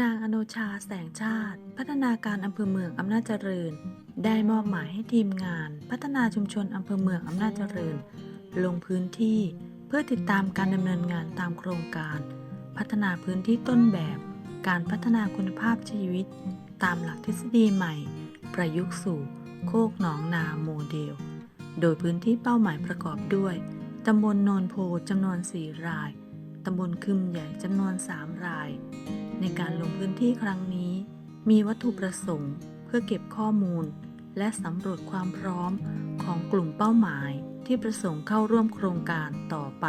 นางอโนชาแสงชาติ พัฒนาการอำเภอเมืองอำนาจเจริญ ได้มอบหมายให้ทีมงาน พัฒนาชุมชนอำเภอเมืองอำนาจเจริญ ลงพื้นที่เพื่อติดตามการดำเนินงานตามโครงการ พัฒนาพื้นที่ต้นแบบ การพัฒนาคุณภาพชีวิต ตามหลักทฤษฎีใหม่ ประยุกต์สู่ โคกหนองนาโมเดล โดยพื้นที่เป้าหมายประกอบด้วยตำบลโนนโพจำนวน 4 ราย ตำบลคึมใหญ่จำนวน 3 ราย ในการลงพื้นที่ครั้งนี้ มีวัตถุประสงค์ เพื่อเก็บข้อมูล และสำรวจความพร้อมของกลุ่มเป้าหมายที่ประสงค์เข้าร่วมโครงการต่อไป